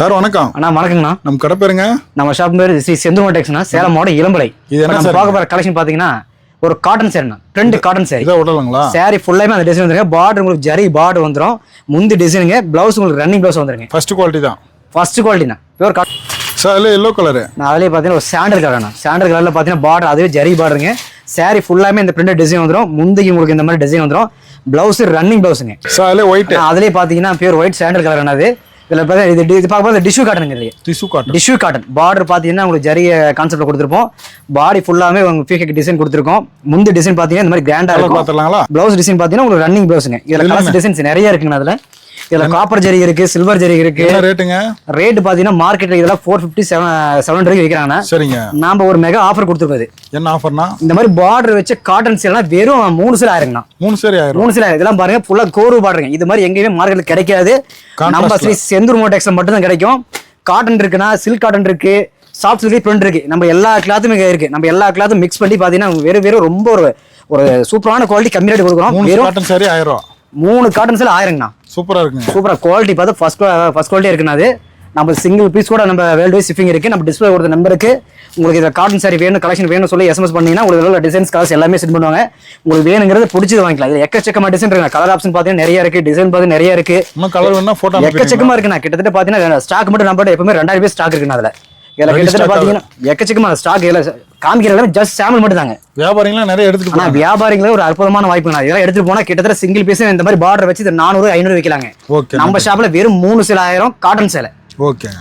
Sir வணக்கம். அண்ணா வணக்கங்கண்ணா. நம்ம கடை பேருங்க. நம்ம ஷாப் பேர் ஸ்ரீ செந்துமன் டெக்ஸ்னா சேலம் மாவட்டம் இளம்பலை. இது என்ன நம்ம saree? பார்க்க போற கலெக்ஷன் பாத்தீங்கன்னா ஒரு காட்டன் சேரீண்ணா ட்ரெண்ட் காட்டன் சேரீ இதை விடலாங்களா? சாரி ஃபுல்லாமே அந்த டிசைன் வந்துருங்க. பார்டர் உங்களுக்கு ஜரி பார்டர் வந்துரும். முந்தி டிசைனுங்க பிளவுஸ் உங்களுக்கு ரன்னிங் பிளவுஸ் வந்துருங்க. ஃபர்ஸ்ட் குவாலிட்டி தான். ஃபர்ஸ்ட் குவாலிட்டிண்ணா பியூர் காட்டன் சார் அதில் எல்லோ கலரு நான் அதுலேயே பார்த்தீங்கன்னா ஒரு சாண்டல் கலர்ண்ணா சாண்டல் கலரில் பார்த்தீங்கன்னா பார்டர் அதுவே ஜரி பார்டருங்க சாரி ஃபுல்லாமே இந்த பிரிண்டட் டிசைன் வந்துரும். முந்திக்கு உங்களுக்கு இந்த மாதிரி டிசைன் வந்துரும். பிளவுஸ் ரன்னிங் பிளவுஸுங்க சார் அதில் ஒயிட் அதுலேயே பார்த்தீங்கன்னா பியூர் ஒயிட் சாண்டல் கலர் அது. இதில் பார்த்தீங்கன்னா இது இது பார்க்கும்போது டிஷ்யூ காட்டனுங்க இல்லையா. Tissue cotton tissue cotton border பார்த்தீங்கன்னா உங்களுக்கு ஜரிய கான்செப்ட்ல கொடுத்துருப்போம். பாடி ஃபுல்லாமே உங்க ஃபியூக் டிசைன் கொடுத்துருக்கோம். முந்தி டிசைன் பார்த்தீங்கன்னா இந்த மாதிரி கிராண்டா கலர் இருக்கும். பார்த்துடலாங்களா? பிளவுஸ் டிசைன் பார்த்தீங்கன்னா உங்களுக்கு ரன்னிங் பிளவுஸுங்க இதுல கலர்ஸ் டிசைன்ஸ் நிறைய இருக்குங்க அதுல. இதுல காப்பர் ஜரி இருக்கு சில்வர் ஜரி இருக்கு. ரேட்டுங்க ரேட் பார்த்தீங்கன்னா மார்க்கெட்ல இதெல்லாம் four fifty seven seven hundred விற்கிறாங்கன்னா சரிங்க. நாம ஒரு மெகா ஆஃபர் கொடுத்துருக்கோது என்ன ஆஃபர்னா இந்த மாதிரி பார்டர் வச்ச காட்டன் சேலாம் வெறும் மூணு சில ஆயிருங்கண்ணா. மூணு சரி ஆயிரம். மூணு சில இதெல்லாம் பாருங்க ஃபுல்லா கோரு பார்டருங்க இது மாதிரி எங்கேயுமே மார்க்கெட்ல கிடைக்காது. நம்ம ஸ்ரீ செந்தூர் மோட்டெக்ஸ்ல மட்டும் தான் கிடைக்கும். காட்டன் இருக்குன்னா சில்க் காட்டன் இருக்கு. சாஃப்ட் சில்க் பிரிண்ட் இருக்கு. நம்ம எல்லா கிளாத்தும் இருக்கு. நம்ம எல்லா கிளாத்தும் மிக்ஸ் பண்ணி பாத்தீங்கன்னா வெறும் வெறும் ரொம்ப ஒரு ஒரு சூப்பரான குவாலிட்டி கம்மி ரேட் கொடுக்குறோம். வெறும் காட்டன் சாரி ஆயிரம். மூணு காட்டன் சேல் ஆயிரங்கண்ணா. சூப்பராக இருக்குங்க. சூப்பரா குவாலிட்டி பார்த்து ஃபர்ஸ்ட் ஃபர்ஸ்ட் குவாலிட்டி இருக்குண்ணா அது. நம்ம சிங்கிள் பீஸ் கூட நம்ம வேர்ல்டு வைஸ் ஷிப்பிங் இருக்கு. நம்ம டிஸ்பிளே கொடுத்த நம்பருக்கு உங்களுக்கு இந்த காட்டன் சாரி வேணும் கலெக்ஷன் வேணும்னு சொல்லி எஸ்எம்எஸ் பண்ணீங்கன்னா உங்களுக்கு டிசைன்ஸ் கலர்ஸ் எல்லாமே சென்ட் பண்ணுவாங்க. உங்களுக்கு வேணுங்கிறது பிடிச்சது வாங்கிக்கலாம். இது எக்கச்சக்கமா டிசைன் இருக்கு கலர் ஆப்ஷன் பார்த்தீங்கன்னா நிறைய இருக்கு டிசைன் பார்த்து நிறைய இருக்கு. இன்னும் கலர் வேணா ஃபோட்டோ எக்கச்சக்கமா இருக்குண்ணா. கிட்டத்தட்ட பாத்தீங்கன்னா ஸ்டாக் மட்டும் நம்ம எப்பவுமே ரெண்டாயிரம் பேர் ஸ்டாக் இருக்குண்ணா அதுல. இதுல Ready கிட்டத்தட்ட எக்கச்சக்கமா ஸ்டாக் இதுல காமிக்கிறது ஜஸ்ட் சாம்பிள் மட்டும் தாங்க வியாபாரிங்களாம் நிறைய எடுத்துட்டு ஆனா போறாங்க. வியாபாரிகளே ஒரு அற்புதமான வாய்ப்பு இதெல்லாம் எடுத்துட்டு போனா கிட்டத்தட்ட சிங்கிள் பீஸ் இந்த மாதிரி பார்டர் வச்சு இது நானூறு ஐநூறு விற்கலாங்க ஓகே நம்ம ஷாப்ல வெறும் மூணு சில ஆயிரம் காட்டன் சேலை ஓகேங்க.